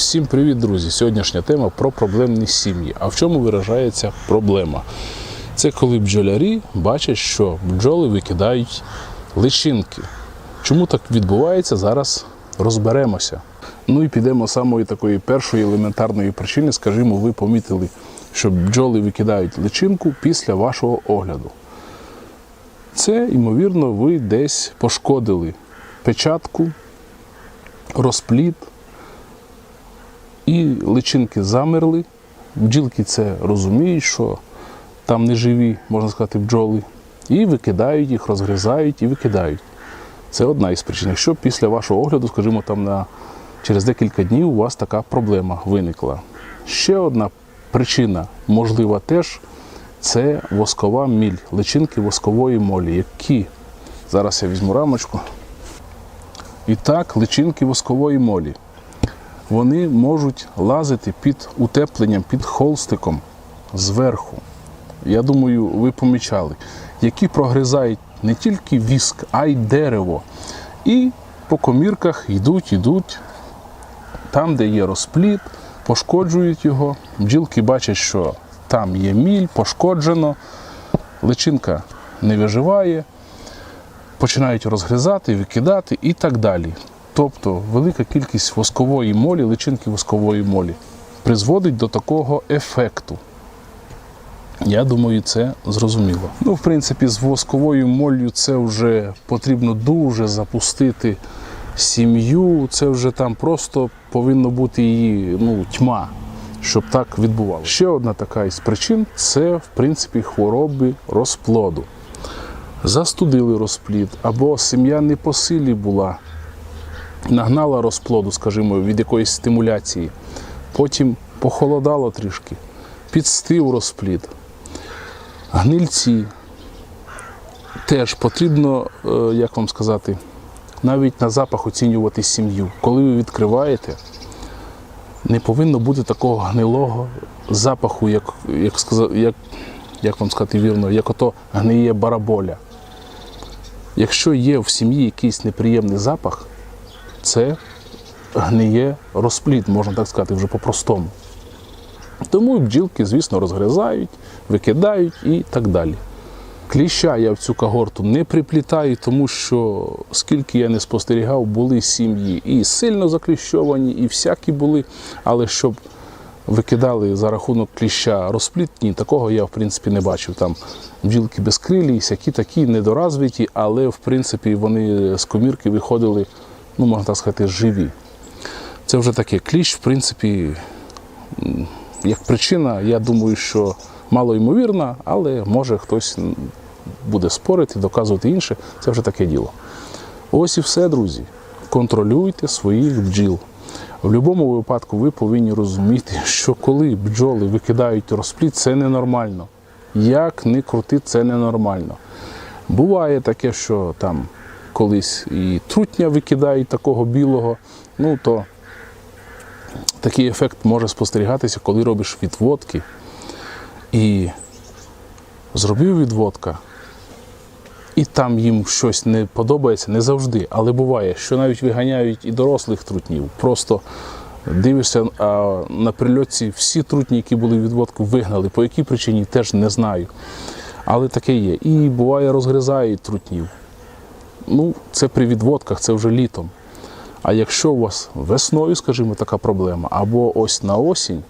Всім привіт, друзі! Сьогоднішня тема про проблемні сім'ї. А в чому виражається проблема? Це коли бджолярі бачать, що бджоли викидають личинки. Чому так відбувається, зараз розберемося. Ну і підемо з самої такої першої елементарної причини. Скажімо, ви помітили, що бджоли викидають личинку після вашого огляду. Це, ймовірно, ви десь пошкодили печатку, розплід, і личинки замерли. Бджілки це розуміють, що там не живі, можна сказати, бджоли, і викидають їх, розгризають і викидають. Це одна із причин. Якщо після вашого огляду, скажімо, там на через декілька днів у вас така проблема виникла. Ще одна причина, можлива теж, це воскова міль, личинки воскової молі, які зараз я візьму рамочку. І так, личинки воскової молі. Вони можуть лазити під утепленням, під холстиком зверху. Я думаю, ви помічали, які прогризають не тільки віск, а й дерево. І по комірках йдуть, йдуть там, де є розплід, пошкоджують його. Бджілки бачать, що там є міль, пошкоджено, личинка не виживає, починають розгризати, викидати і так далі. Тобто велика кількість воскової молі, личинки воскової молі призводить до такого ефекту. Я думаю, це зрозуміло. Ну, в принципі, з восковою моллю це вже потрібно дуже запустити сім'ю. Це вже там просто повинно бути її ну, тьма, щоб так відбувалося. Ще одна така із причин це, в принципі, хвороби розплоду. Застудили розплід, або сім'я не по силі була, нагнала розплоду, скажімо, від якоїсь стимуляції, потім похолодало трішки, підстив розплід. Гнильці теж потрібно, е, як вам сказати, навіть на запах оцінювати сім'ю. Коли ви відкриваєте, не повинно бути такого гнилого запаху, як, як, як, як вам сказати вірно, як ото гниє бараболя. Якщо є в сім'ї якийсь неприємний запах, це гниє розплід, можна так сказати, вже по-простому. Тому бджілки, звісно, розгризають, викидають і так далі. Кліща я в цю когорту не приплітаю, тому що скільки я не спостерігав, були сім'ї і сильно закліщовані, і всякі були, але щоб викидали за рахунок кліща розпліт, ні, такого я в принципі не бачив. Там бджілки безкрилі, всякі такі недоразвиті, але в принципі вони з комірки виходили, ну можна так сказати, живі. Це вже таке кліщ, в принципі, як причина, я думаю, що мало ймовірна, але може хтось буде спорити, доказувати інше. Це вже таке діло. Ось і все, друзі. Контролюйте своїх бджіл. В будь-якому випадку ви повинні розуміти, що коли бджоли викидають розплід, це ненормально. Як не крути, це ненормально. Буває таке, що там колись і трутня викидають такого білого, ну то такий ефект може спостерігатися, коли робиш відводки. І зробив відводка, і там їм щось не подобається, не завжди, але буває, що навіть виганяють і дорослих трутнів. Просто дивишся, а на прильотці всі трутні, які були відводку, вигнали. По якій причині теж не знаю. Але таке є. І буває, розгризають трутнів. Ну, це при відводках, це вже літом. А якщо у вас весною, скажімо, така проблема, або ось на осінь,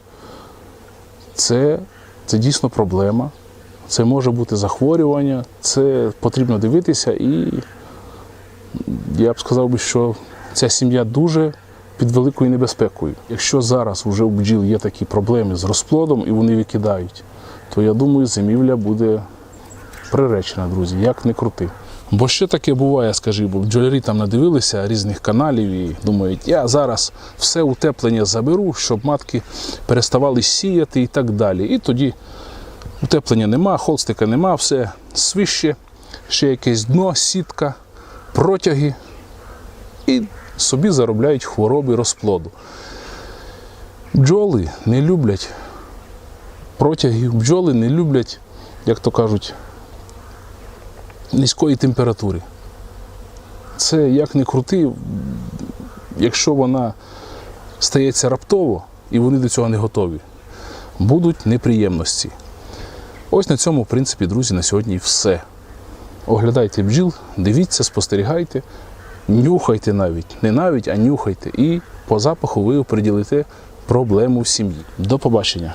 це, це дійсно проблема. Це може бути захворювання, це потрібно дивитися, і я б сказав би, що ця сім'я дуже під великою небезпекою. Якщо зараз вже у бджіл є такі проблеми з розплодом і вони викидають, то я думаю, зимівля буде приречена, друзі, як не крути. Бо ще таке буває, скажи, бо бджолярі там надивилися різних каналів і думають, я зараз все утеплення заберу, щоб матки переставали сіяти і так далі. І тоді утеплення нема, холстика нема, все свище, ще якесь дно, сітка, протяги. І собі заробляють хвороби розплоду. Бджоли не люблять протягів, бджоли не люблять, як то кажуть, низької температури. Це як не крути, якщо вона стається раптово, і вони до цього не готові, будуть неприємності. Ось на цьому, в принципі, друзі, на сьогодні все. Оглядайте бджіл, дивіться, спостерігайте, нюхайте навіть, не навіть, а нюхайте. І по запаху ви оприділите проблему в сім'ї. До побачення.